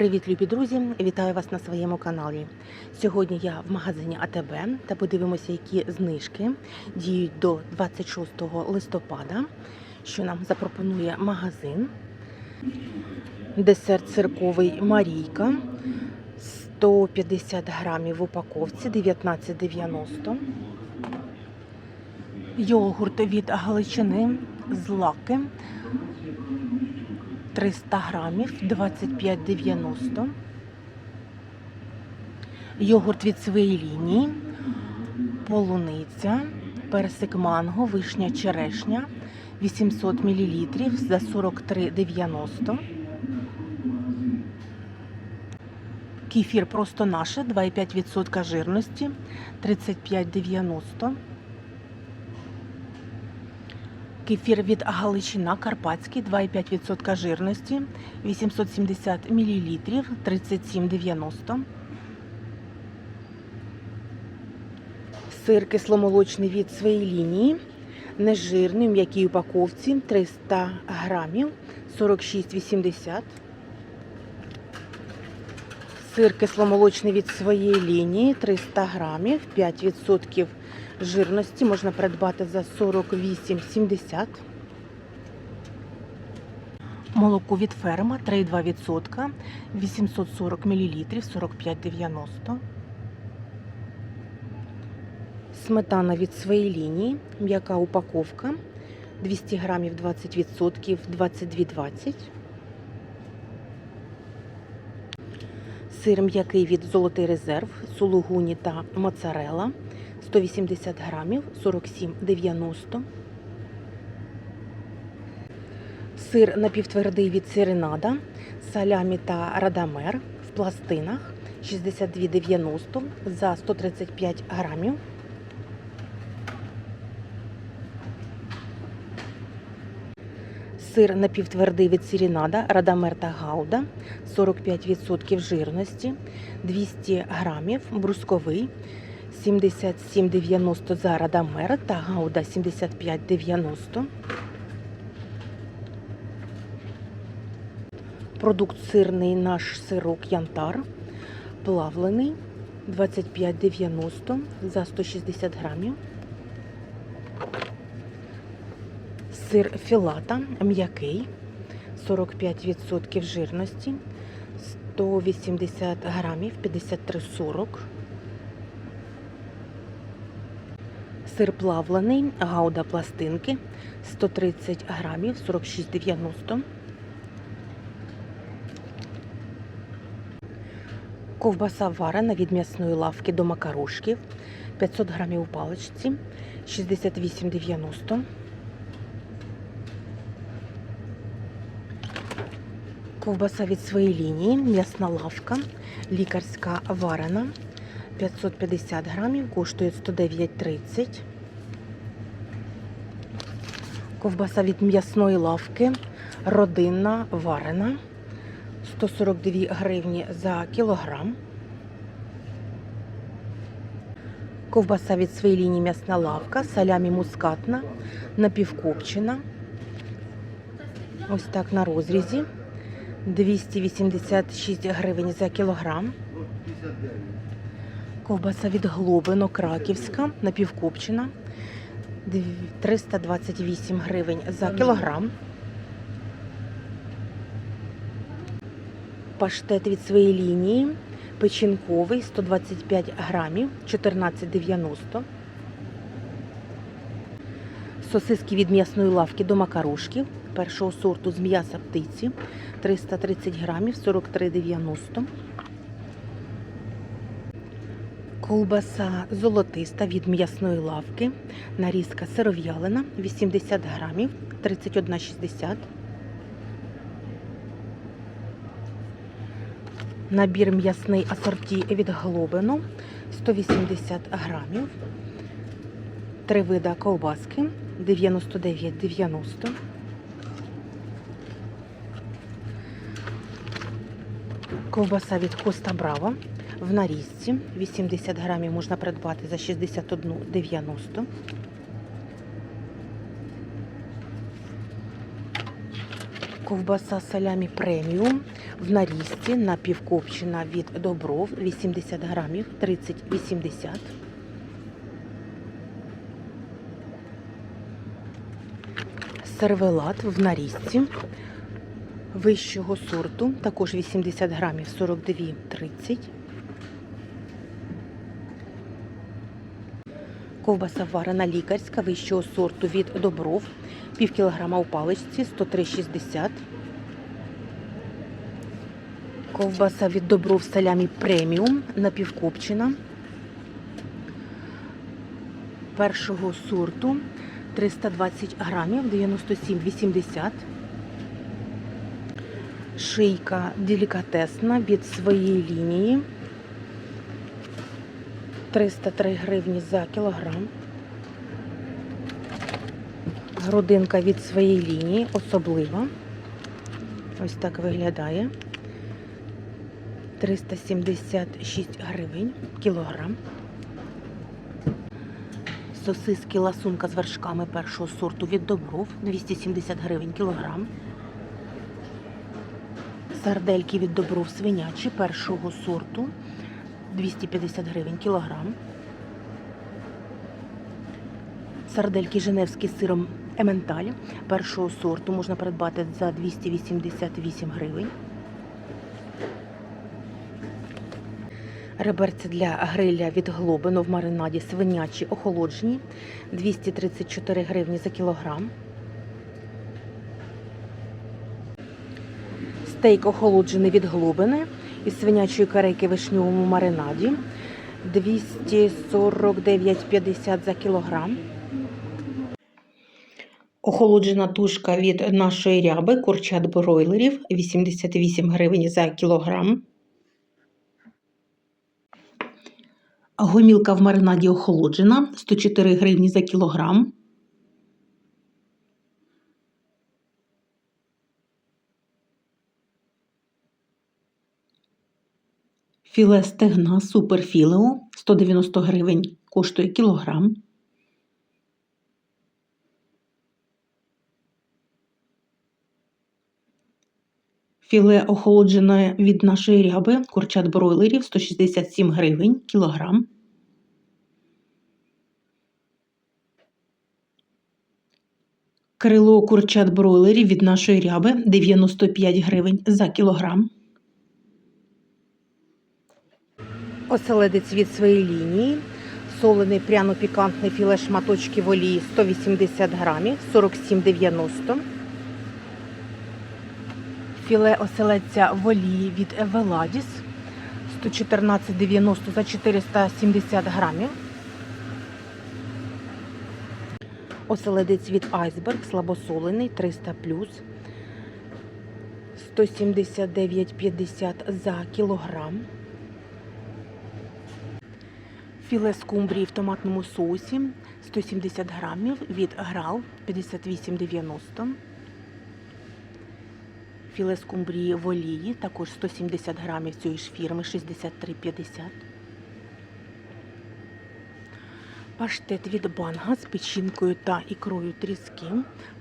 Привіт, любі друзі! Вітаю вас на своєму каналі. Сьогодні я в магазині АТБ та подивимося, які знижки діють до 26 листопада, що нам запропонує магазин. Десерт цирковий Марійка 150 грамів в упаковці 19,90. Йогурт від Галичини з лаки 300 грамів 25,90. Йогурт від своєї лінії, полуниця, персик манго, вишня черешня 800 мл за 43,90. Кефір просто наше 2,5% жирності 35,90. Кефір від Галичина Карпатський 2,5% жирності 870 мл 37,90. Сир кисломолочний від своєї лінії. Нежирний м'якій упаковці 300 грамів 46,80. Сир кисломолочний від своєї лінії 300 грамів 5% жирності можна придбати за 48,70. Молоко від ферма 3,2%, 840 мл 45,90. Сметана від своєї лінії, м'яка упаковка 200 грамів 20%, 22,20. Сир м'який від Золотий резерв, сулугуні та моцарела 180 грамів 47,90. Сир напівтвердий від Сиренада, салямі та радамер в пластинах 62,90 за 135 грамів. Сир напівтвердий від Сірінада, Радамер та Гауда 45% жирності, 200 грамів, брусковий 77,90 за Радамер та Гауда 75,90. Продукт сирний наш сирок Янтар, плавлений 25,90 за 160 грамів. Сир філата м'який, 45% жирності, 180 грамів, 53,40. Сир плавлений, гауда пластинки, 130 грамів, 46,90. Ковбаса варена від м'ясної лавки до макарошків, 500 грамів у паличці, 68,90. Ковбаса від своєї лінії, м'ясна лавка, лікарська варена, 550 грамів, коштує 109,30. Ковбаса від м'ясної лавки, родинна варена, 142 гривні за кілограм. Ковбаса від своєї лінії м'ясна лавка, салямі мускатна, напівкопчена. Ось так на розрізі. 286 гривень за кілограм. Ковбаса від Глобино Краківська, напівкопчена. 328 гривень за кілограм. Паштет від своєї лінії. Печінковий 125 грамів, 14,90. Сосиски від м'ясної лавки до макарошків першого сорту з м'яса птиці 330 грамів 43,90. Колбаса золотиста від м'ясної лавки. Нарізка сиров'ялина 80 грамів 31,60. Набір м'ясний асорті від Глобино 180 грамів. Три вида ковбаски 99,90. Ковбаса від Коста Браво в нарізці. 80 грамів можна придбати за 61,90. Ковбаса салямі преміум в нарізці напівкопчена від Добров 80 грамів 30,80. Сервелат в нарізці вищого сорту, також 80 грамів 42,30. Ковбаса варена лікарська вищого сорту від Добров, пів кілограма у паличці 103,60. Ковбаса від Добров салямі преміум напівкопчена. Першого сорту 320 грамів 97,80. Шийка делікатесна від своєї лінії. 303 гривні за кілограм. Грудинка від своєї лінії особлива. Ось так виглядає. 376 гривень кілограм. Сосиски ласунка з вершками першого сорту від Добров 270 гривень кілограм. Сардельки від Добров свинячі першого сорту 250 гривень кілограм. Сардельки Женевські з сиром Ементаль першого сорту можна придбати за 288 гривень. Реберці для гриля від Глобино в маринаді свинячі охолоджені 234 гривні за кілограм. Стейк охолоджений від глобини із свинячої карейки в вишньовому маринаді 249,50 за кілограм. Охолоджена тушка від нашої ряби курчат бройлерів 88 гривень за кілограм. Гомілка в маринаді охолоджена 104 гривні за кілограм. Філе стегна суперфілео 190 гривень коштує кілограм. Філе охолоджене від нашої ряби курчат бройлерів 167 гривень кілограм. Крило курчат бройлерів від нашої ряби 95 гривень за кілограм. Оселедець від своєї лінії. Солений пряно-пікантний філе шматочки в олії 180 грамів 47,90. Філе оселедця в олії від Евеладіс 114,90 за 470 грамів. Оселедець від Айсберг слабосолений 300 179,50 за кілограм. Філе скумбрії в томатному соусі 170 грамів від Грал 58,90. Філе скумбрії в олії також 170 грамів цієї ж фірми 63,50. Паштет від банга з печінкою та ікрою тріски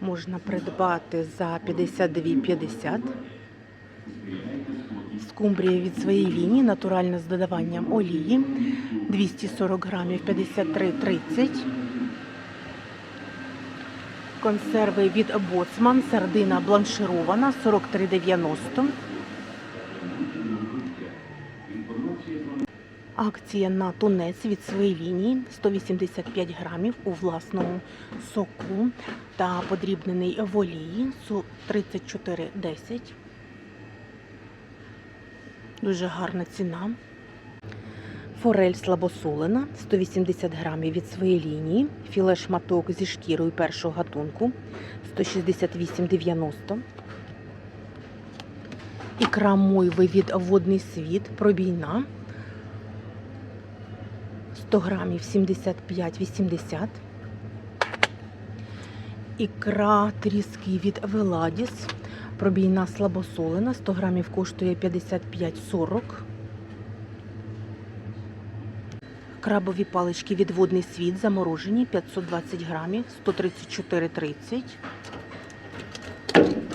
можна придбати за 52,50. Скумбрія від своєї лінії, натуральна з додаванням олії 240 грамів 53,30. Консерви від Боцман, сардина бланширована 43,90. Акція на тунець від своєї лінії 185 грамів у власному соку та подрібнений в олії 34,10. Дуже гарна ціна. Форель слабосолена 180 грамів від своєї лінії. Філе шматок зі шкірою першого гатунку 168,90. Ікра мойви від водний світ пробійна 100 грамів 75,80. Ікра тріски від Веладіс. Пробійна слабосолена. 100 грамів коштує 55,40. Крабові палички від водний світ заморожені 520 грамів 134,30.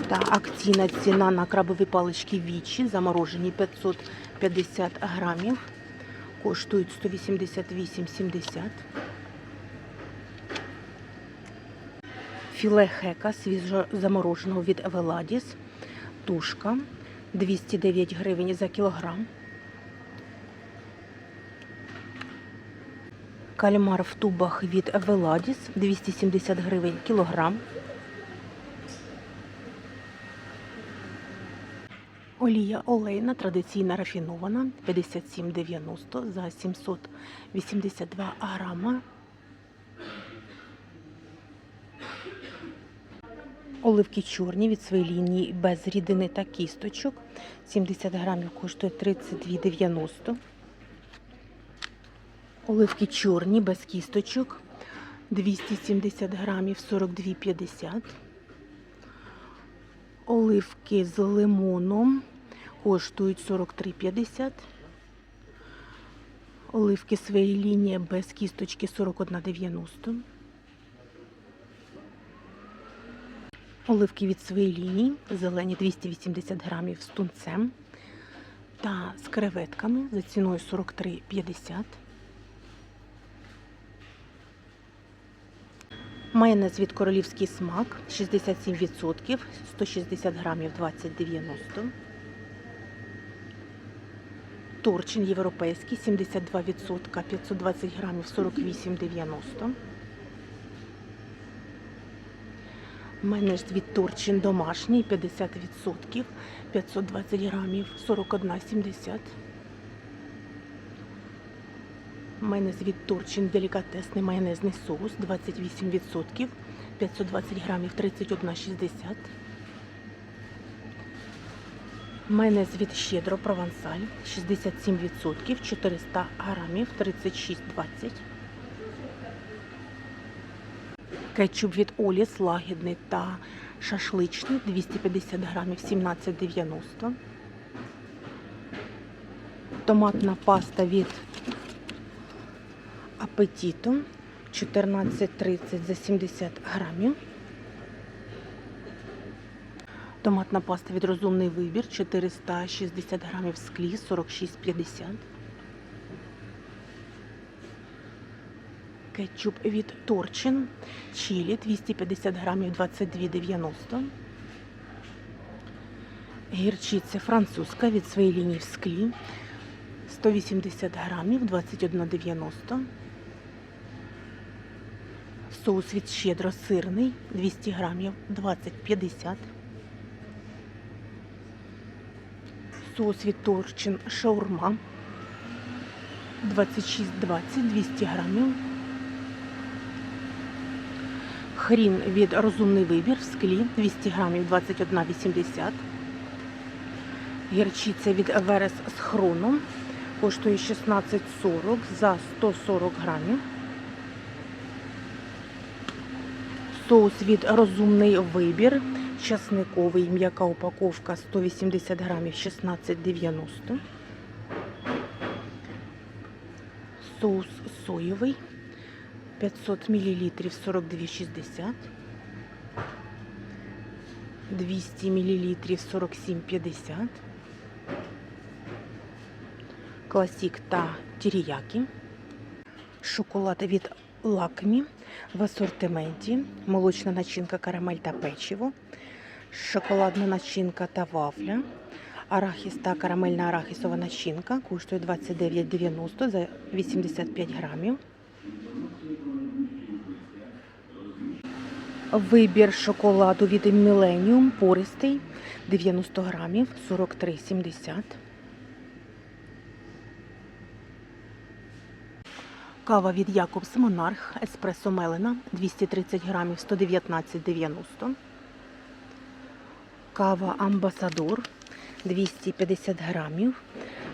Та акційна ціна на крабові палички вічі, заморожені 550 грамів. Коштують 188,70. Філе хека свіжо замороженого від Веладіс. Тушка 209 гривень за кілограм. Кальмар в тубах від Веладіс 270 гривень кілограм. Олія олейна традиційна рафінована 57,90 за 782 грама. Оливки чорні від своєї лінії без рідини та кісточок. 70 грамів коштує 32,90. Оливки чорні без кісточок 270 грамів 42,50. Оливки з лимоном коштують 43,50. Оливки своєї лінії без кісточки 41,90. Оливки від своєї лінії, зелені 280 грамів з тунцем та з креветками за ціною 43,50. Майонез від королівський смак 67%, 160 грамів 20,90. Торчин європейський 72%, 520 грамів 48,90. Майонез від Торчин домашній 50%, 520 грамів 41,70. Майонез від Торчин делікатесний майонезний соус 28%, 520 грамів 31,60. Майонез від Щедро Провансаль 67%, 400 грамів 36,20. Кетчуп від Оліс лагідний та шашличний 250 грамів 17,90. Томатна паста від апетіту 14,30 за 70 грамів. Томатна паста від розумний вибір 460 грамів склі 46,50. Кетчуп від Торчин чилі 250 грамів 22,90. Гірчиця французька від своєї лінії в склі 180 грамів 21,90. Соус від щедро сирний 200 грамів 20,50. Соус від Торчин шаурма 26,20 200 грамів. Хрін від розумний вибір в склі 200 грамів 21,80. Гірчиця від Верес з хроном коштує 16,40 за 140 грамів. Соус від розумний вибір. Часниковий м'яка упаковка 180 грамів 16,90. Соус соєвий 500 мл 42,60. 200 мл 47,50. Класік та тіріякі. Шоколад від Лакмі в асортименті. Молочна начинка, карамель та печиво. Шоколадна начинка та вафля. Арахіс та карамельна арахісова начинка коштує 29,90 за 85 грамів. Вибір шоколаду від Millennium пористий 90 грамів 43,70. Кава від Якобс Монарх Еспресо Мелена 230 грамів 119,90. Кава Амбасадор 250 грамів.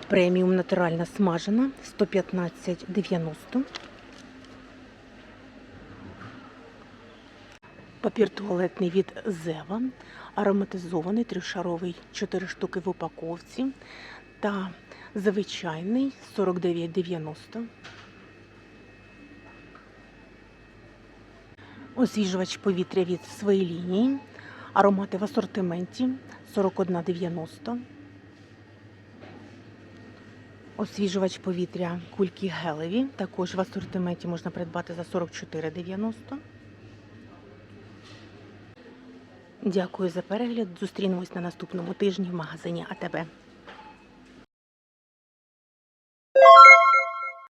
Преміум натуральна смажена 115,90. Папір туалетний від Зева, ароматизований трьохшаровий 4 штуки в упаковці та звичайний 49,90. Освіжувач повітря від своєї лінії. Аромати в асортименті 41,90. Освіжувач повітря кульки гелеві. Також в асортименті можна придбати за 44,90. Дякую за перегляд. Зустрінемось на наступному тижні в магазині АТБ.